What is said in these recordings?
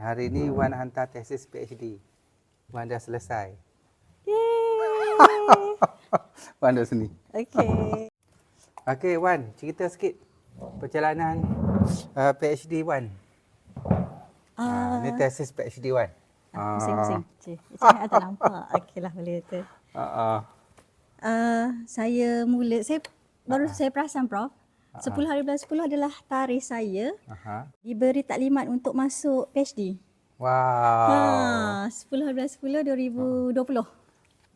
hari ni Wan hantar tesis PhD. Wan dah selesai. Yeay. Wan duduk sini. Okay. Okey Wan, cerita sikit perjalanan uh, PhD Wan. Uh, Ah, ni tesis PhD Wan. ah, pusing pusing. Cik, saya tak nampak. Okeylah boleh tu. Uh, uh, Uh, saya mula saya baru saya perasan prof. 10 hari bulan 10 adalah tarikh saya uh diberi taklimat untuk masuk PhD. Wow. Ha, 10 hari bulan 10 2020.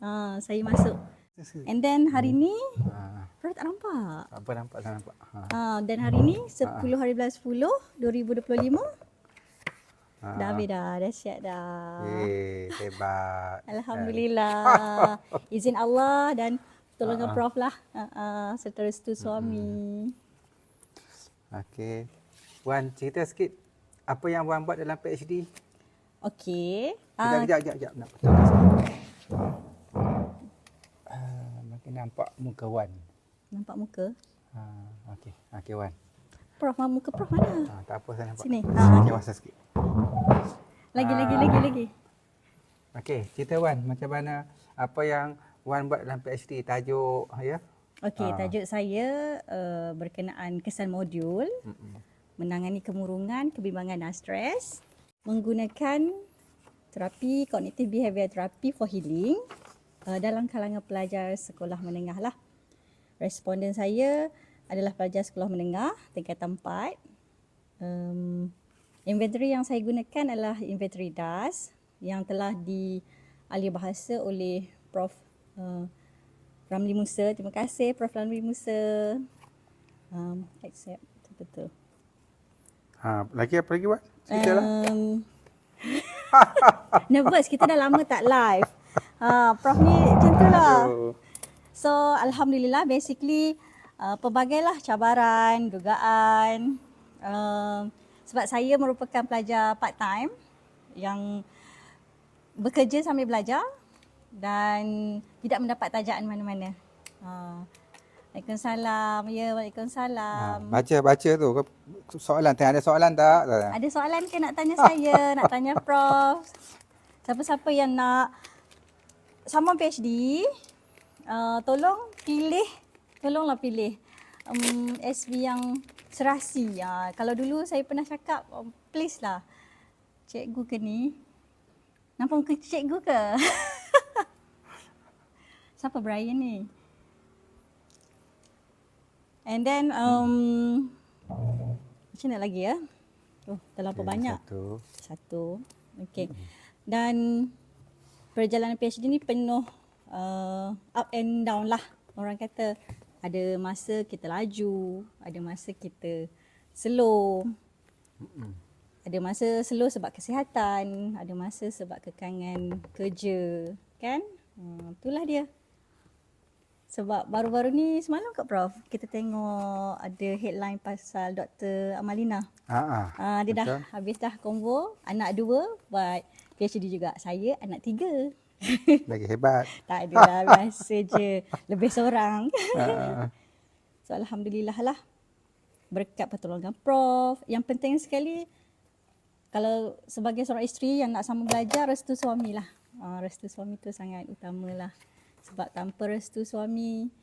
Ha, saya masuk. And then hari ni Ah, Prof tak nampak. apa nampak tak nampak. Ha. Ha, dan hari ni 10 hari bulan 10 2025 Ha. dah habis dah. Dah siap dah. Eh, hebat. Alhamdulillah. Izin Allah dan pertolongan Prof lah. Uh, uh, serta restu suami. Okey. Wan, cerita sikit apa yang Wan buat dalam PhD? Okey. Kejap, Uh, kejap, kejap, kejap. Nak betul. Ah, makin nampak muka Wan. nampak muka. Ha, okey. Okey Wan. Prof, muka Prof mana? Ha, tak apa saya nampak. Sini. Ha. Ha. Okey, masa sikit. Lagi, Ah. lagi, lagi, lagi. Okey, cerita Wan macam mana apa yang Wan buat dalam PhD tajuk ya? Okey, Ah. tajuk saya uh, berkenaan kesan modul Mm-mm. menangani kemurungan, kebimbangan dan stres menggunakan terapi cognitive behavior therapy for healing uh, dalam kalangan pelajar sekolah menengah lah. Responden saya adalah pelajar sekolah menengah tingkatan 4. Um, inventory yang saya gunakan adalah inventory DAS yang telah dialih bahasa oleh Prof uh, Ramli Musa. Terima kasih Prof Ramli Musa. Um, accept betul. Ha, lagi apa lagi Wan? Ceritalah. Um, nervous kita dah lama tak live. Ha, Prof ni macam tu lah. So Alhamdulillah basically uh, pelbagailah cabaran, dugaan. Um, sebab saya merupakan pelajar part time yang bekerja sambil belajar dan tidak mendapat tajaan mana-mana. Uh, Waalaikumsalam. Ya, Ha, Waalaikumsalam. baca baca tu soalan ada soalan tak? Tak. Ada soalan ke nak tanya saya, nak tanya Prof? Siapa-siapa yang nak sambung PhD, uh, tolong pilih, tolonglah pilih um, SV yang serasi. Uh, kalau dulu saya pernah cakap, um, please lah, cikgu ke ni? Nampak muka cikgu ke? Siapa Brian ni? And then, um, macam mana lagi ya? Oh, terlalu Okey, banyak. Satu. Satu. Okey. Dan perjalanan PhD ni penuh uh, up and down lah. Orang kata ada masa kita laju, ada masa kita slow. Ada masa slow sebab kesihatan, ada masa sebab kekangan kerja, kan? Hmm, itulah dia. Sebab baru-baru ni semalam kat Prof, kita tengok ada headline pasal Dr. Amalina. Ha ah. Ah, dia dah habis dah konvo, anak dua buat PhD juga. Saya anak tiga. Lagi hebat. tak ada lah, biasa je. Lebih seorang. Ha. so Alhamdulillah lah. Berkat pertolongan Prof. Yang penting sekali, kalau sebagai seorang isteri yang nak sama belajar, restu suami lah. Ah, restu suami tu sangat utama lah. Sebab tanpa restu suami,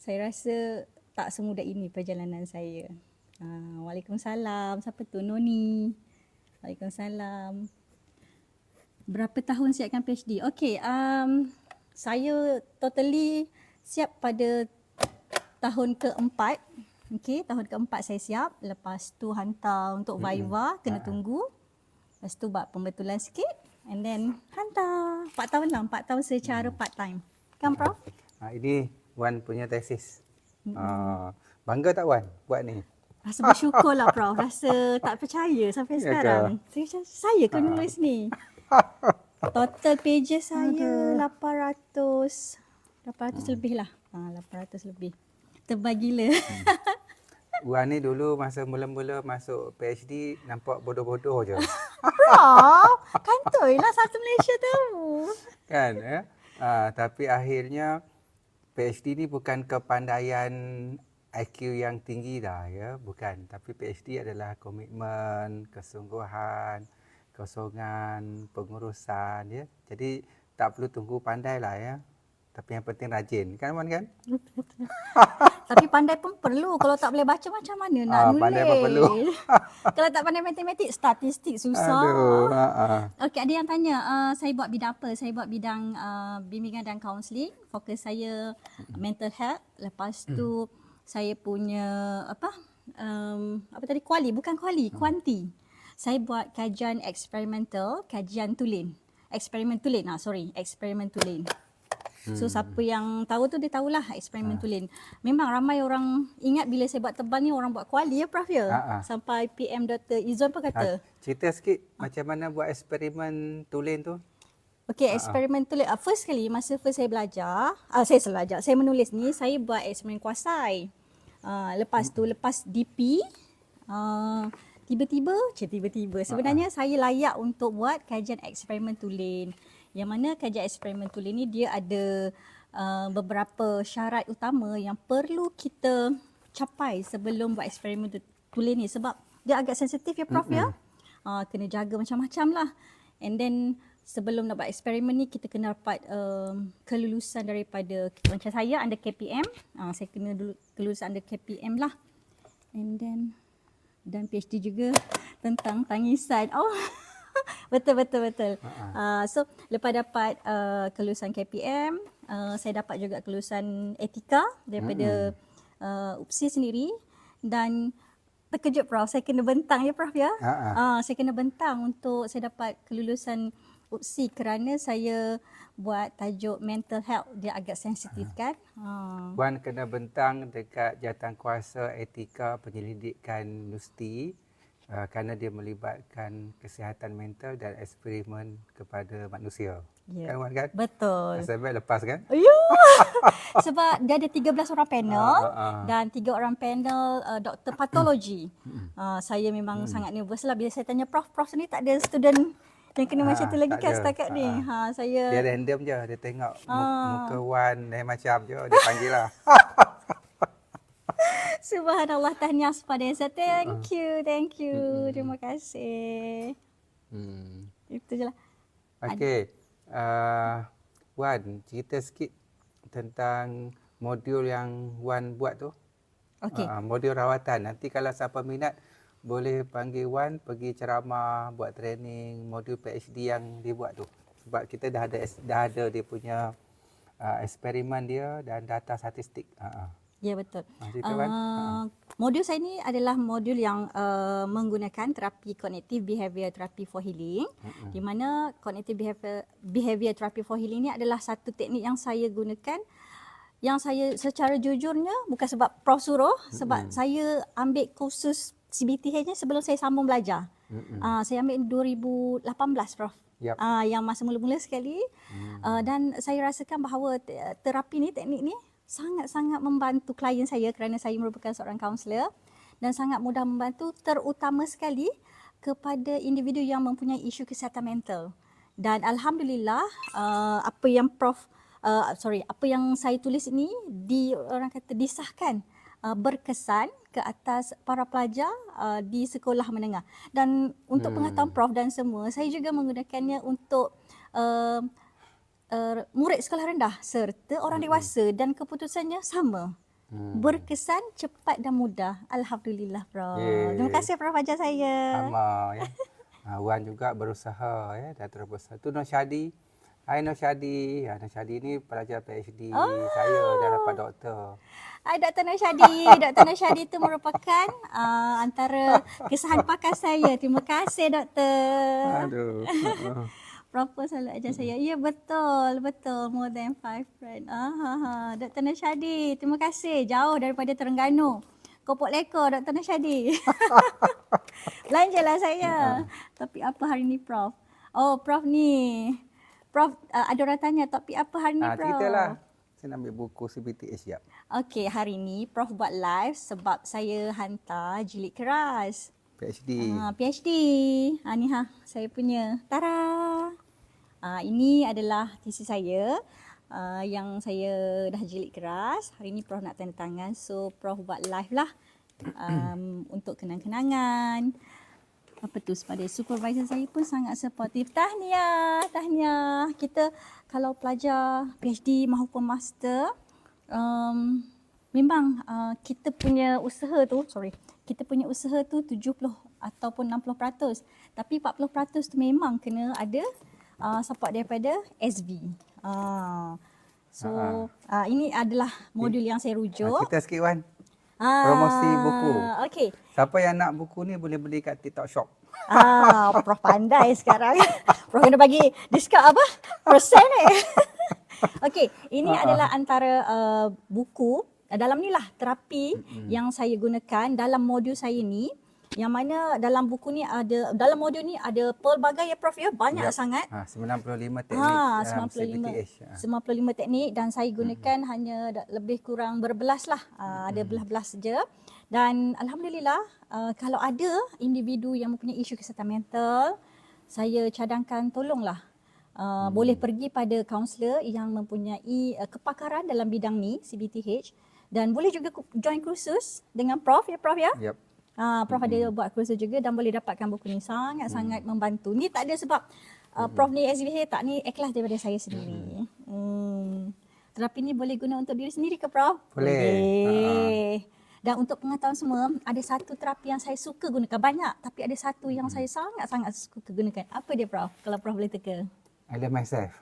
saya rasa tak semudah ini perjalanan saya. Ah, Waalaikumsalam. Siapa tu? Noni. Waalaikumsalam. Berapa tahun siapkan PhD? Okey, um, saya totally siap pada tahun keempat. Okey, tahun keempat saya siap. Lepas tu hantar untuk Viva, kena tunggu. Lepas tu buat pembetulan sikit. And then hantar. 4 tahun lah, 4 tahun secara part time. Kan Prof? Ha, ini Wan punya tesis. Ha, bangga tak Wan buat ni? Rasa bersyukur lah Prof. Rasa tak percaya sampai Ya ke? sekarang. Saya macam, saya ke nulis ni? Total pages saya 800. 800 lebih lah. Ha, 800 lebih. Tebal gila. Wan ni dulu masa mula-mula masuk PhD nampak bodoh-bodoh je. Prof, kantoi lah satu Malaysia tahu. kan ya? Ha, tapi akhirnya PhD ni bukan kepandaian IQ yang tinggi dah ya, bukan. Tapi PhD adalah komitmen, kesungguhan, kosongan pengurusan ya. Jadi tak perlu tunggu pandai lah ya. Tapi yang penting rajin kan Wan kan? Tapi pandai pun perlu. Kalau tak boleh baca macam mana nak Ah, nulis? pandai pun perlu. Kalau tak pandai matematik, statistik susah. Aduh. Ha, ha. Okey, ada yang tanya, uh, saya buat bidang apa? Saya buat bidang uh, bimbingan dan kaunseling. Fokus saya mental health. Lepas tu saya punya apa? Um, apa tadi? Kuali, bukan kuali, kuanti. Saya buat kajian eksperimental, kajian tulen. Eksperimen tulen. Ah, sorry, eksperimen tulen. So siapa yang tahu tu dia tahulah eksperimen tulen. Memang ramai orang ingat bila saya buat tebal ni orang buat kuali ya Prof ya. Ha, ha. Sampai PM Dr. Izon pun kata. Ha, cerita sikit macam mana buat eksperimen tulen tu? Okey, eksperimen tulis. Uh, first kali masa first saya belajar, uh, saya belajar, saya menulis ni, saya buat eksperimen kuasai. Uh, lepas tu, lepas DP, uh, tiba-tiba, cik tiba-tiba. Sebenarnya saya layak untuk buat kajian eksperimen tulen. Yang mana kajian eksperimen tulen ni dia ada uh, beberapa syarat utama yang perlu kita capai sebelum buat eksperimen tu- tulen ni. Sebab dia agak sensitif ya Prof ya. Uh, kena jaga macam-macam lah. And then sebelum nak buat eksperimen ni kita kena dapat um, kelulusan daripada macam saya under KPM. Uh, saya kena dulu kelulusan under KPM lah. And then dan PhD juga tentang tangisan. Oh. Betul betul betul. Uh, so lepas dapat uh, kelulusan KPM, uh, saya dapat juga kelulusan etika daripada uh, UPSI sendiri dan terkejut Prof, saya kena bentang ya Prof ya. Ha. Ah, saya kena bentang untuk saya dapat kelulusan UPSI kerana saya buat tajuk mental health dia agak sensitif kan. Ha. Wan kena bentang dekat jawatankuasa etika penyelidikan universiti uh, kerana dia melibatkan kesihatan mental dan eksperimen kepada manusia. Ya. Kan Wan kan? Betul. Nasib baik lepas kan? Ya. Sebab dia ada 13 orang panel Ah, ah, ah. dan tiga orang panel uh, doktor patologi. uh, saya memang sangat nervous lah bila saya tanya prof, prof ni tak ada student yang kena macam Ah, tu lagi kan ada. setakat ni. Ah, Ha saya Dia random je. Dia tengok Ah. muka Wan lain macam je. Dia panggil lah. subhanallah tahniah kepada saya. Ah. Thank you, thank you. Terima kasih. hmm. Itu je lah. Okey. Uh, Wan, cerita sikit tentang modul yang Wan buat tu. Okey. Uh, modul rawatan. Nanti kalau siapa minat boleh panggil Wan pergi ceramah, buat training modul PhD yang dia buat tu. Sebab kita dah ada dah ada dia punya uh, eksperimen dia dan data statistik. Uh, uh. Ya betul. Ah. Uh, modul saya ni adalah modul yang uh, menggunakan terapi cognitive behavior therapy for healing. Mm-hmm. Di mana cognitive behavior behavior therapy for healing ni adalah satu teknik yang saya gunakan yang saya secara jujurnya bukan sebab prof suruh sebab Mm-hmm. saya ambil kursus CBTH ni sebelum saya sambung belajar. Mm-mm. Uh, saya ambil 2018 prof. Yap. Uh, yang masa mula-mula sekali Hmm. uh, dan saya rasakan bahawa te- terapi ni teknik ni sangat-sangat membantu klien saya kerana saya merupakan seorang kaunselor dan sangat mudah membantu terutama sekali kepada individu yang mempunyai isu kesihatan mental. Dan alhamdulillah uh, apa yang prof uh, sorry apa yang saya tulis ini di orang kata disahkan uh, berkesan ke atas para pelajar uh, di sekolah menengah. Dan untuk Hmm. pengetahuan prof dan semua saya juga menggunakannya untuk uh, uh, murid sekolah rendah serta orang dewasa dan keputusannya sama. Hmm. Berkesan, cepat dan mudah. Alhamdulillah, Prof. Yeay. Terima kasih Prof ajar saya. Sama ya. Uh, Wan juga berusaha ya dan terus berusaha. Tu Nur Syadi. Hai Nur Syadi. Ya, Nur Syadi ni pelajar PhD Oh. saya dah dapat doktor. Hai Dr. Nashadi. Dr. Nashadi itu merupakan uh, antara kesahan pakar saya. Terima kasih Doktor. Aduh. Prof pun selalu ajar saya. Ya betul, betul. More than five friend. Ah, ha, ha. Dr. Nashadi, terima kasih. Jauh daripada Terengganu. Kopok leko Dr. Nashadi. Belanjalah saya. Topik apa hari ni Prof? Oh Prof ni. Prof uh, ada orang tanya topik apa hari ni Ah, Prof? ceritalah. Saya nak ambil buku CBTH jap. Okey, hari ni Prof buat live sebab saya hantar jilid keras. PhD. Ha, PhD. Ha, ni ha, saya punya. Tara. Ha, ini adalah tesis saya uh, yang saya dah jilid keras. Hari ni Prof nak tanda tangan. So, Prof buat live lah um, untuk kenang-kenangan. apa tu sebagai supervisor saya pun sangat supportive. Tahniah, tahniah. Kita kalau pelajar PhD maupun master um, memang uh, kita punya usaha tu, sorry, kita punya usaha tu 70 ataupun 60%. Tapi 40% tu memang kena ada uh, support daripada SV. Uh, so uh, ini adalah modul yang saya Ah, rujuk. Cerita sikit Wan. Ah, promosi buku. Okey. Siapa yang nak buku ni boleh beli kat TikTok Shop. Ah, Prof pandai sekarang. Prof kena bagi diskaun apa? Persen eh. Okey, ini Ah, adalah antara uh, buku dalam ni lah terapi yang saya gunakan dalam modul saya ni yang mana dalam buku ni ada dalam modul ni ada pelbagai ya Prof ya banyak Yap. sangat Ha, 95 teknik Ha, dalam 95 CBTH. Ha. 95 teknik dan saya gunakan hanya da- lebih kurang berbelas lah. Uh, ada belas-belas saja. Dan alhamdulillah uh, kalau ada individu yang mempunyai isu kesihatan mental, saya cadangkan tolonglah uh, boleh pergi pada kaunselor yang mempunyai uh, kepakaran dalam bidang ni CBTH dan boleh juga join kursus dengan prof ya prof ya. Yep. Ah, Prof ada buat kursus juga dan boleh dapatkan buku ni sangat-sangat membantu. Ni tak ada sebab uh, Prof ni SBH tak ni ikhlas daripada saya sendiri. Hmm. Terapi ni boleh guna untuk diri sendiri ke Prof? Boleh. Boleh. Dan untuk pengetahuan semua, ada satu terapi yang saya suka gunakan. Banyak tapi ada satu yang saya sangat-sangat suka gunakan. Apa dia Prof? Kalau Prof boleh teka. I love myself.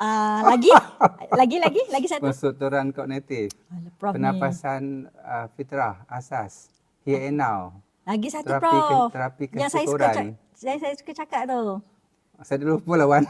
Ah, lagi? lagi lagi? Lagi satu? Konsultoran kognitif. Alah, Prof ni. Penapasan uh, fitrah, asas. Here and now. Lagi satu Terapi Prof. ke- terapi yang saya suka saya, saya suka cakap tu. Saya dah lupa lah Wan.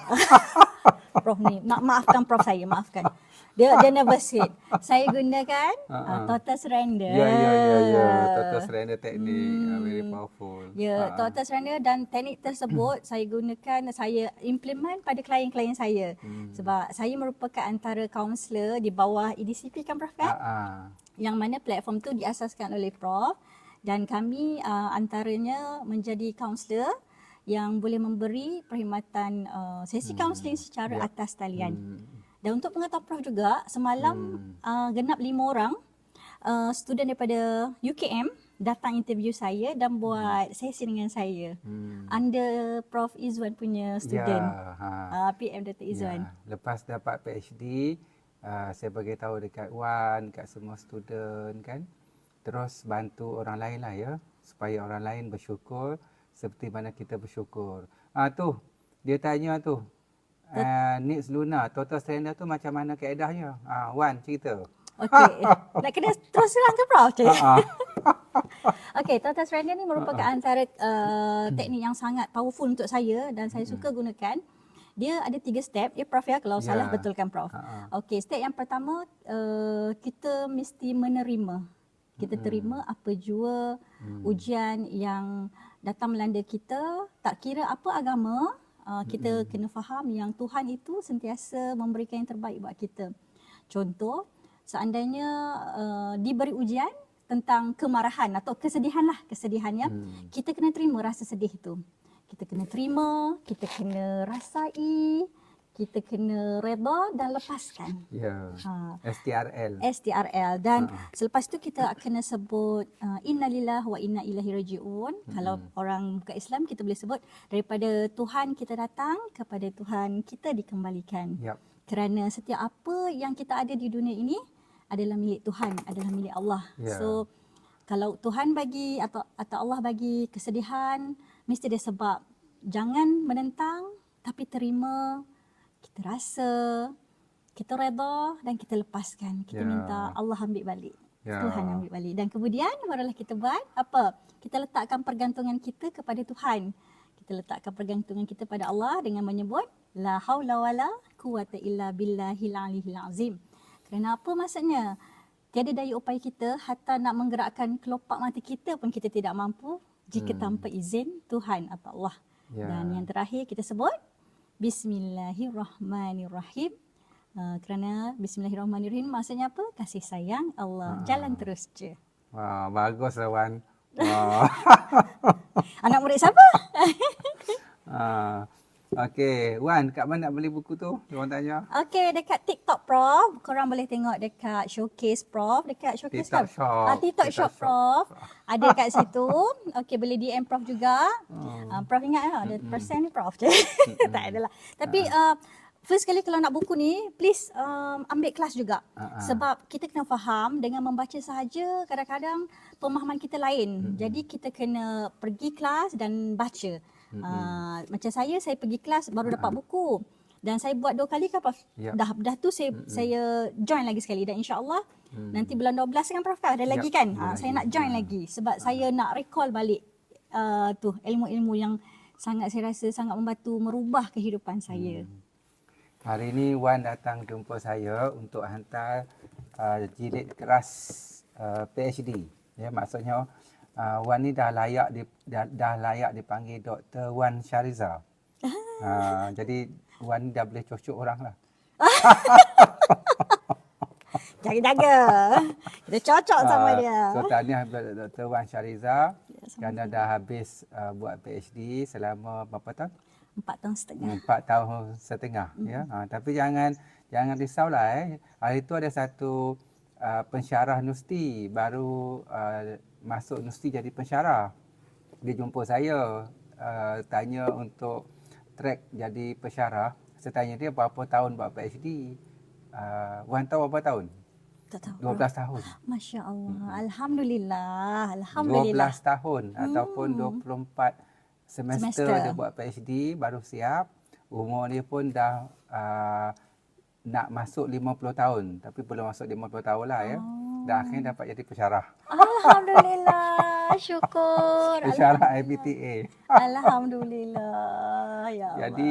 Prof ni. Ma- maafkan Prof saya, maafkan. Dia dia nervous hit. Saya gunakan uh, Ha-ha. total surrender. ya, ya, ya, ya. Total surrender teknik. Uh, very powerful. Ya, Ha. total surrender dan teknik tersebut saya gunakan, saya implement pada klien-klien saya. Hmm. Sebab saya merupakan antara kaunselor di bawah EDCP kan Prof kan? Ha, ha. yang mana platform tu diasaskan oleh Prof dan kami uh, antaranya menjadi kaunselor yang boleh memberi perkhidmatan uh, sesi kaunseling secara Ya. atas talian. Hmm. Dan untuk pengetahuan Prof juga, semalam uh, genap lima orang uh, student daripada UKM datang interview saya dan buat sesi dengan saya. Hmm. Under Prof Izwan punya student. Ya, ha. Uh, PM Dr. Izwan. Ya, lepas dapat PhD, uh, saya bagi tahu dekat Wan, dekat semua student kan. Terus bantu orang lain lah ya, supaya orang lain bersyukur seperti mana kita bersyukur. Ah tu, dia tanya tu. Uh, Nix Luna, total surrender tu macam mana kaedahnya? Ah Wan cerita. Okey. Nak kena terus terang ke Prof? Cik? Ha. Okey, total surrender ni merupakan antara uh, teknik yang sangat powerful untuk saya dan saya suka gunakan. Dia ada tiga step. Ya Prof ya, kalau Ya. salah betulkan Prof. Ha. Okey, step yang pertama uh, kita mesti menerima. Kita terima apa jua ujian yang datang melanda kita, tak kira apa agama, uh, kita kena faham yang Tuhan itu sentiasa memberikan yang terbaik buat kita. Contoh, seandainya uh, diberi ujian tentang kemarahan atau kesedihan lah, kesedihannya, Hmm. kita kena terima rasa sedih itu. Kita kena terima, kita kena rasai, kita kena reda dan lepaskan. Ya. Ha. STRL. STRL dan selepas tu kita kena sebut uh, innalillah wa inna ilaihi rajiun. Kalau orang bukan Islam kita boleh sebut daripada Tuhan kita datang kepada Tuhan kita dikembalikan. Yap. Kerana setiap apa yang kita ada di dunia ini adalah milik Tuhan, adalah milik Allah. Ya. So kalau Tuhan bagi atau atau Allah bagi kesedihan mesti ada sebab. Jangan menentang tapi terima, kita rasa, kita reda dan kita lepaskan. Kita Ya. minta Allah ambil balik. Ya. Tuhan ambil balik. Dan kemudian barulah kita buat apa? Kita letakkan pergantungan kita kepada Tuhan. Kita letakkan pergantungan kita pada Allah dengan menyebut la haula wala quwata illa billahil aliyil azim. Kerana apa maksudnya? Tiada daya upaya kita hatta nak menggerakkan kelopak mata kita pun kita tidak mampu jika Hmm. tanpa izin Tuhan atau Allah. Ya. Dan yang terakhir kita sebut Bismillahirrahmanirrahim. Uh, kerana Bismillahirrahmanirrahim maksudnya apa? Kasih sayang Allah. Ah. Jalan terus je. Wah, bagus lah Wan. Wah. Anak murid siapa? Ah, Okey, Wan, kat mana nak beli buku tu? Orang tanya. Okey, dekat TikTok Prof. Korang boleh tengok dekat showcase Prof. Dekat showcase TikTok kan? Shop. Ah, TikTok, TikTok Shop Shop. Prof. Ada kat situ. Okey, boleh DM Prof juga. Oh. Uh, Prof ingat lah, ada persen ni Prof je. tak adalah. Tapi uh, first kali kalau nak buku ni, please um, ambil kelas juga. Ah, ah. Sebab kita kena faham dengan membaca sahaja kadang-kadang pemahaman kita lain. Jadi kita kena pergi kelas dan baca. Uh, macam saya, saya pergi kelas baru dapat buku. Dan saya buat dua kali kan Prof? Ya. Dah dah tu saya saya join lagi sekali dan insya-Allah nanti bulan 12 kan Prof kan ada lagi Ya, kan? ada Ha, saya lagi. nak join lagi sebab saya nak recall balik uh, tu ilmu-ilmu yang sangat saya rasa sangat membantu merubah kehidupan saya. Hari ini Wan datang jumpa saya untuk hantar uh, jilid keras uh, PhD. Ya, maksudnya uh, Wan ni dah layak di, dah, dah layak dipanggil Dr. Wan Syariza. Uh, jadi Wan ni dah boleh cucuk orang lah. Jaga-jaga. Kita cocok sama Ah, dia. So tahniah kepada Dr. Wan Syariza Ya, kerana dah habis uh, buat PhD selama berapa tahun? Empat tahun setengah. Empat tahun setengah ya. Ha, tapi jangan jangan risaulah eh. Hari itu ada satu uh, pensyarah Nusti baru uh, masuk Nusti jadi pensyarah. Dia jumpa saya uh, tanya untuk track jadi pensyarah. Saya tanya dia berapa tahun buat PhD. Uh, Wan tahu berapa tahun? Tak tahu. 12 tahun. Masya Allah. Alhamdulillah. Alhamdulillah. 12 tahun ataupun 24 semester, Semester. dia buat PhD baru siap. Umur dia pun dah uh, nak masuk 50 tahun tapi belum masuk 50 tahun lah ya. Oh. Dan akhirnya dapat jadi pensyarah. Alhamdulillah. Syukur. Pensyarah IBTA. Alhamdulillah. Ya Allah. Jadi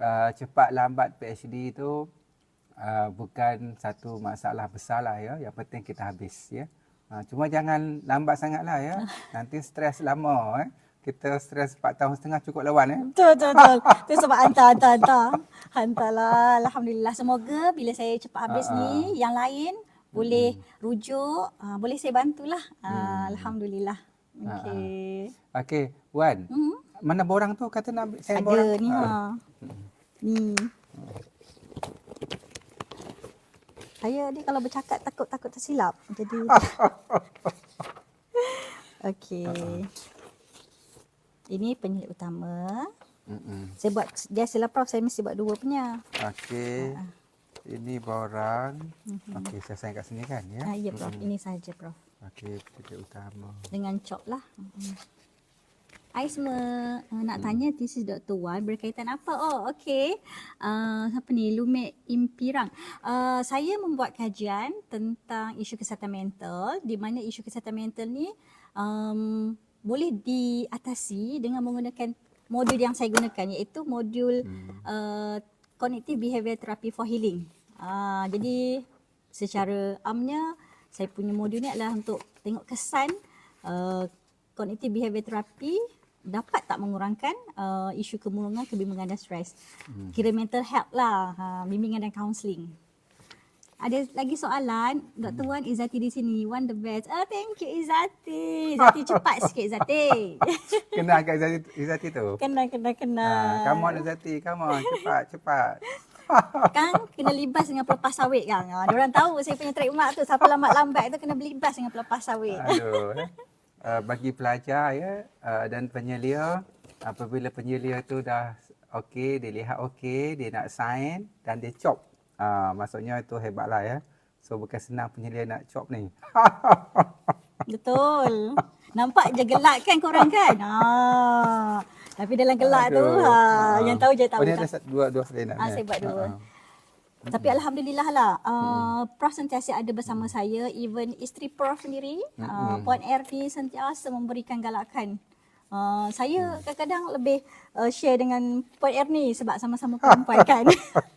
uh, cepat lambat PhD itu uh, bukan satu masalah besar lah ya. Yang penting kita habis ya. Uh, cuma jangan lambat sangat lah ya. Nanti stres lama eh. Kita stres 4 tahun setengah cukup lawan eh. Betul, betul, betul. Itu sebab hantar, hantar, hantar. Hantarlah. Alhamdulillah. Semoga bila saya cepat habis ah. ni, yang lain boleh rujuk, uh, boleh saya bantulah. Uh, Alhamdulillah. Ah. Okey. Okey, Wan. Hmm. Mana borang tu kata nak saya Ada borang? ni Ah. ha. Ni. Saya ni kalau bercakap takut-takut tersilap. Jadi Okey. Ini penyelidik utama. Mm-mm. Saya buat biasalah Prof saya mesti buat dua punya. Okey. Ini borang. Okey, saya sayang kat sini kan ya. Ah, ya Prof, ini saja Prof. Okey, titik utama. Dengan cop lah. Hai semua, uh, nak tanya thesis Dr. Wan berkaitan apa? Oh, okey. Uh, apa ni? Lumit Impirang. Uh, saya membuat kajian tentang isu kesihatan mental di mana isu kesihatan mental ni um, boleh diatasi dengan menggunakan modul yang saya gunakan iaitu modul uh, Cognitive Behaviour Therapy for Healing. Uh, jadi secara amnya saya punya modul ni adalah untuk tengok kesan uh, Cognitive Behaviour Therapy dapat tak mengurangkan uh, isu kemurungan, kebimbangan dan stres. Hmm. Kira mental health lah, ha, bimbingan dan counselling. Ada lagi soalan, Dr. Wan Izzati di sini. Wan the best. Oh, thank you Izzati. Izzati cepat sikit Izzati. Kena agak Izzati, Izzati tu. kena, kena, kena. Ha, come on Izzati, come on. Cepat, cepat. Kan kena libas dengan pelepas sawit kan. Ha, orang tahu saya punya trademark tu siapa lambat-lambat tu kena belibas dengan pelepas sawit. Aduh. Eh. Uh, bagi pelajar ya uh, dan penyelia apabila penyelia tu dah okey, dia lihat okey, dia nak sign dan dia chop. Uh, maksudnya itu hebatlah ya. So bukan senang penyelia nak chop ni. Betul. Nampak je gelak kan korang kan? Ha. Tapi dalam gelak tu Aduh. ha, Ah. yang tahu je tahu. Oh, ni tak? ada dua dua salinan. Ah, eh? saya buat dua. Ah, ah. Tapi alhamdulillah lah uh, Prof sentiasa ada bersama saya even isteri Prof sendiri uh, Puan RD sentiasa memberikan galakan uh, saya kadang-kadang lebih uh, share dengan Puan Erni sebab sama-sama perempuan kan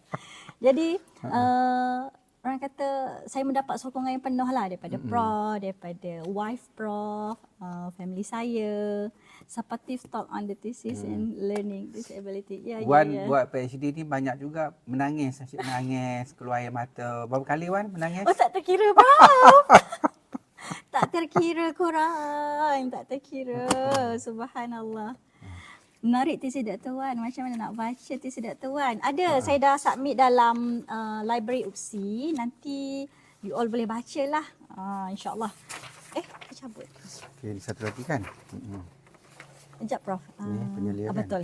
jadi uh, orang kata saya mendapat sokongan yang penuh lah daripada Prof daripada wife Prof uh, family saya supportive talk on the thesis and learning disability ya Wan ya ya buat PhD ni banyak juga menangis, asyik menangis, keluar air mata. Berapa kali Wan menangis? Oh tak terkira Prof. tak terkira korang. Tak terkira. Subhanallah. Menarik tesis Dr. Wan. Macam mana nak baca tesis Dr. Wan? Ada, saya dah submit dalam uh, library UPSI. Nanti you all boleh baca lah. Uh, InsyaAllah. Eh, tercabut. Okey, ini satu lagi kan? Mm-mm. Sekejap, Prof. Ni Ah, penyelia ah, kan? Betul.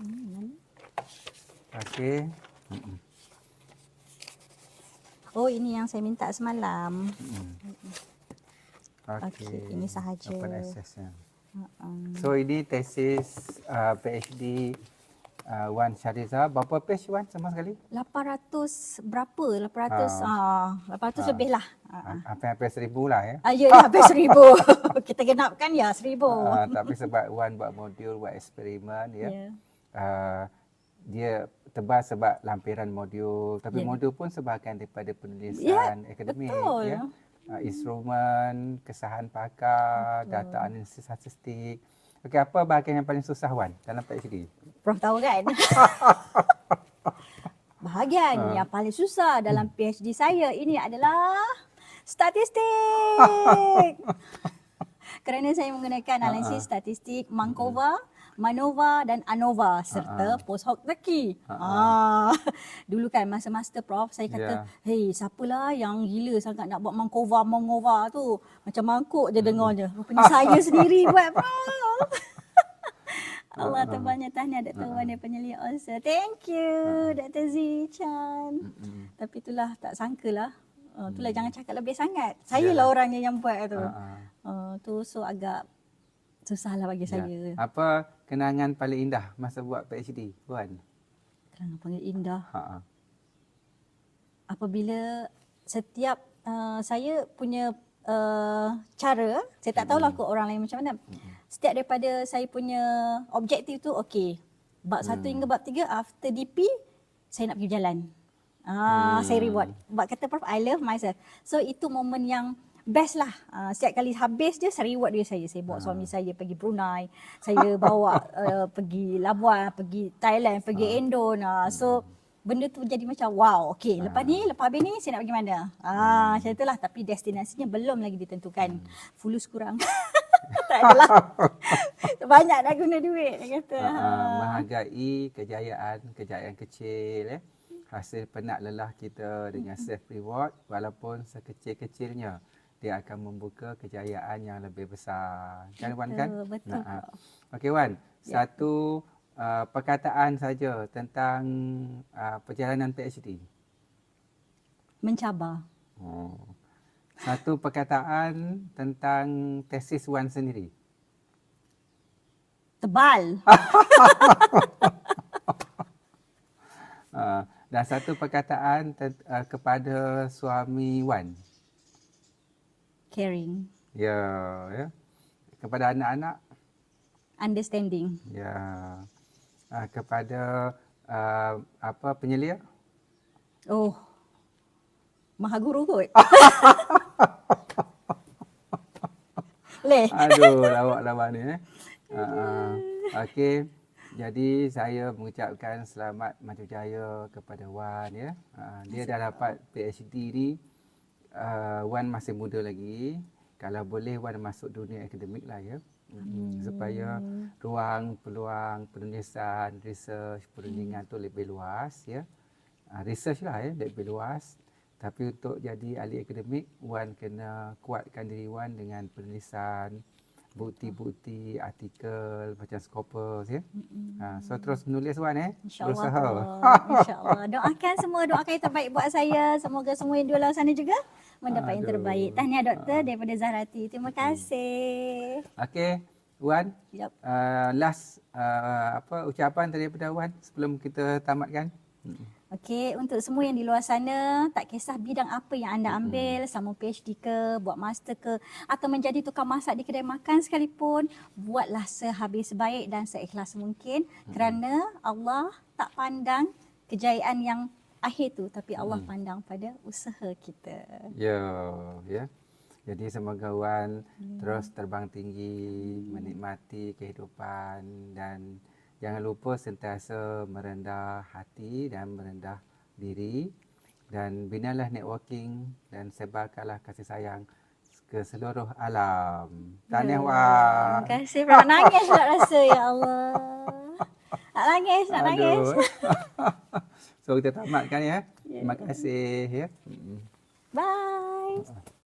Hmm, Okey. Mm-mm. Oh, ini yang saya minta semalam. Okey. Okey, ini sahaja. Open accessnya. Uh-uh. So ini tesis uh, PhD uh, Wan Syariza. Berapa page Wan sama sekali? 800 berapa? 800 ah, 800 lebih lah. Ah, Uh, hampir-hampir seribu lah ya. Ah, ya, ya, habis seribu. Kita genapkan ya, seribu. Uh, tapi sebab Wan buat modul, buat eksperimen ya. Ya. Uh, dia tebal sebab lampiran modul. Tapi Ya. modul pun sebahagian daripada penulisan Ya, akademik betul. ya. Uh, instrumen, kesahan pakar, data analisis statistik. Okey, apa bahagian yang paling susah Wan dalam PhD? Prof tahu kan? Bahagian yang paling susah dalam PhD saya ini adalah statistik. Kerana saya menggunakan analisis statistik Mankova, Manova dan Anova serta posthoc Turkey. Ah, dulu kan masa master prof saya kata, Ya. "Hey, siapalah yang gila sangat nak buat Mankova, Manova tu?" Macam mangkuk je dengarnya. Rupanya saya sendiri buat prof. Allah tebalnya tahniah Dr. Wan dan penyelia also. Thank you Dr. Z Chan. Tapi itulah tak sangka lah. Uh, itulah jangan cakap lebih sangat. Saya lah orangnya yang buat tu. Uh-uh. Uh, tu so agak susah lah bagi Ya. saya. Apa kenangan paling indah masa buat PhD Wan? Kerana panggil indah. Ha ah. Apabila setiap uh, saya punya uh, cara, saya tak tahulah kot orang lain macam mana. Setiap daripada saya punya objektif tu okey. Bab satu hingga bab tiga after DP saya nak pergi jalan. Ah, Hmm. saya reward. Bab kata Prof, I love myself. So itu momen yang best lah. Uh, setiap kali habis je saya reward dia saya. Saya bawa suami saya pergi Brunei. Saya bawa uh, pergi Labuan, pergi Thailand, pergi Indon. Uh, so benda tu jadi macam wow. Okay, lepas ni, lepas habis ni saya nak pergi mana? Ah, macam itulah. Tapi destinasinya belum lagi ditentukan. Fulus kurang. tak adalah. Banyak dah guna duit. Dia kata. Ha, Ha. menghargai kejayaan, kejayaan kecil ya. Hasil penat lelah kita dengan self reward walaupun sekecil-kecilnya dia akan membuka kejayaan yang lebih besar. Kan Wan kan? Betul, ha. Prof. Okey Wan, Ya. satu uh, perkataan saja tentang uh, perjalanan PhD. Mencabar. Oh. Satu perkataan tentang tesis Wan sendiri. Tebal. Uh, dan satu perkataan tent- uh, kepada suami Wan. Caring. Ya, ya. Kepada anak-anak, Understanding. ya. Uh, kepada uh, apa penyelia? Oh. Maha guru kot. Leh. Aduh, lawak-lawak ni eh. Uh, uh, Okey. Jadi saya mengucapkan selamat maju jaya kepada Wan ya. Uh, dia dah dapat PhD ni. Uh, Wan masih muda lagi. Kalau boleh Wan masuk dunia akademik lah ya. Hmm, supaya ruang peluang penulisan, research, perundingan tu lebih luas ya. Uh, research lah ya, lebih luas. Tapi untuk jadi ahli akademik, Wan kena kuatkan diri Wan dengan penulisan, bukti-bukti, artikel macam Scopus ya. Ha, so terus menulis Wan eh. InsyaAllah. InsyaAllah. Doakan semua, doakan yang terbaik buat saya. Semoga semua yang di luar sana juga mendapat yang Aduh. terbaik. Tahniah doktor daripada Zahrati. Terima kasih. Okey, Wan, Yep. uh, last uh, apa ucapan daripada Wan sebelum kita tamatkan? Mm. Okey, untuk semua yang di luar sana, tak kisah bidang apa yang anda ambil, sama PhD ke, buat master ke, atau menjadi tukang masak di kedai makan sekalipun, buatlah sehabis baik dan seikhlas mungkin. Kerana Allah tak pandang kejayaan yang akhir tu, tapi Allah pandang pada usaha kita. Ya, ya. Jadi semoga Wan terus terbang tinggi, menikmati kehidupan dan jangan lupa sentiasa merendah hati dan merendah diri dan binalah networking dan sebarkanlah kasih sayang ke seluruh alam. Tahniah Ya, Wak. Terima kasih. Nak nangis nak rasa ya Allah. Nak nangis, nak nangis. So kita tamatkan ya. Terima kasih ya. Bye.